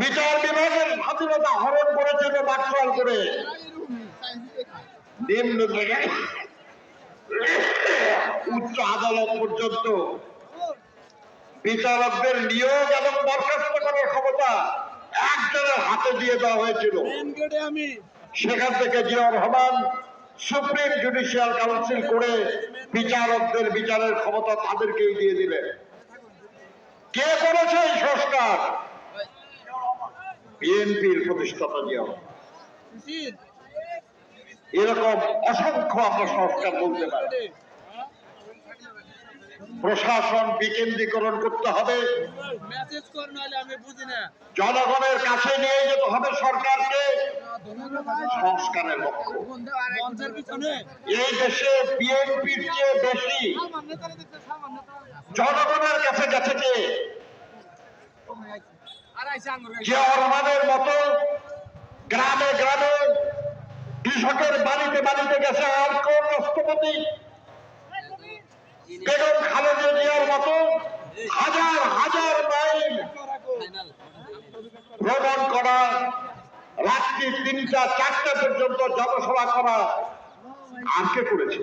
বিচার বিভাগের স্বাধীনতা হরণ করেছিল বাকশাল করে। নিম্ন থেকে উচ্চ আদালত পর্যন্ত বিচারকদের নিয়োগ এবং বরখাস্ত করার ক্ষমতা একজনের হাতে দিয়ে দেওয়া হয়েছিল। সেখান থেকে Ziaur Rahman supreme judicial council করে বিচারকদের বিচারের ক্ষমতা তাদেরকেই দিয়ে দিলেন। কে করেছে এই সংস্কার? বিএনপির প্রতিষ্ঠাতা রহমান। এরকম অসংখ্য আমরা সংস্কার বলতে পারি। প্রশাসন বিকেন্দ্রীকরণ করতে হবে। মেসেজ কর নাহলে আমি বুঝি না। জনগণের কাছে নিয়ে যেতে হবে সরকারকে। সংস্কারের লক্ষ্য। এই দেশে বিএনপির চেয়ে বেশি জনগণের কাছে গেছে কে? রহমানের মতো গ্রামে গ্রামে কৃষকের বাড়িতে বাড়িতে গেছে আর কোন রাষ্ট্রপতি। বেগম খালেদা জিয়ার মতো হাজার হাজার মাইল ভ্রমণ করা, রাত্রি তিনটা চারটা পর্যন্ত জনসভা করা আর কে করেছে?